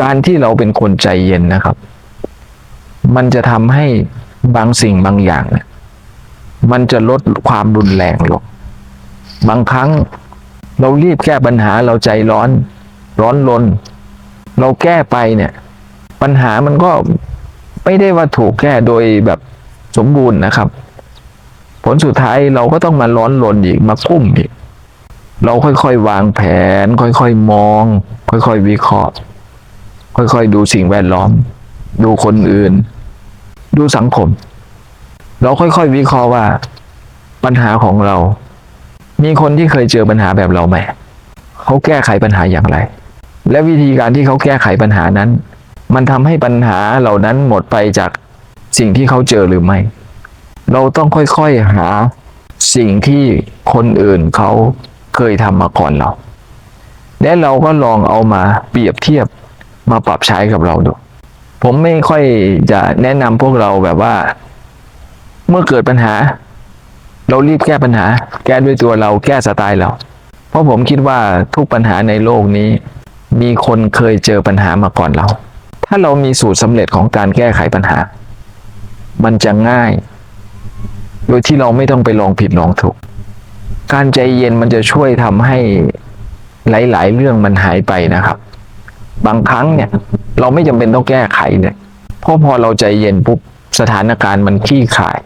การที่เราเป็นคนใจเย็นนะครับ มันจะทำให้บางสิ่งบางอย่างเนี่ยมันจะลดความรุนแรงลง บางครั้งเรารีบแก้ปัญหาเราใจร้อน ร้อนรนเราแก้ไปเนี่ย ปัญหามันก็ไม่ได้ว่าถูกแก้โดยแบบสมบูรณ์นะครับ ผลสุดท้ายเราก็ต้องมาร้อนรนอีกมากุ้มอีก เราค่อยๆวางแผน ค่อยๆมอง ค่อยๆวิเคราะห์ ค่อยๆ ดูสิ่งแวดล้อม ดูคนอื่น ดูสังคม เราค่อยๆ วิเคราะห์ว่า ปัญหาของเรา มีคนที่เคยเจอปัญหาแบบเราไหมเขาแก้ไขปัญหาอย่างไร และวิธีการที่เขาแก้ไขปัญหานั้น มันทำให้ปัญหาเหล่านั้นหมดไปจากสิ่งที่เขาเจอหรือไม่ เราต้องค่อยๆหาสิ่งที่คนอื่นเขาเคยทำมาก่อนเรา และเราก็ลองเอามาเปรียบเทียบ มาปรับใช้กับเราดู ผมไม่ค่อยจะแนะนำพวกเราแบบว่า เมื่อเกิดปัญหา เรารีบแก้ปัญหา แก้ด้วยตัวเราแก้สไตล์เรา เพราะผมคิดว่าทุกปัญหาในโลกนี้ มีคนเคยเจอปัญหามาก่อนเรา ถ้าเรามีสูตรสำเร็จของการแก้ไขปัญหา มันจะง่าย โดยที่เราไม่ต้องไปลองผิดลองถูกการใจเย็นมันจะช่วยทำให้หลาย ๆ เรื่องมันหายไปนะครับ บางครั้งเนี่ย เราไม่จำเป็นต้องแก้ไขเนี่ยเพราะพอเราใจเย็นปุ๊บสถานการณ์มันขี้ขาย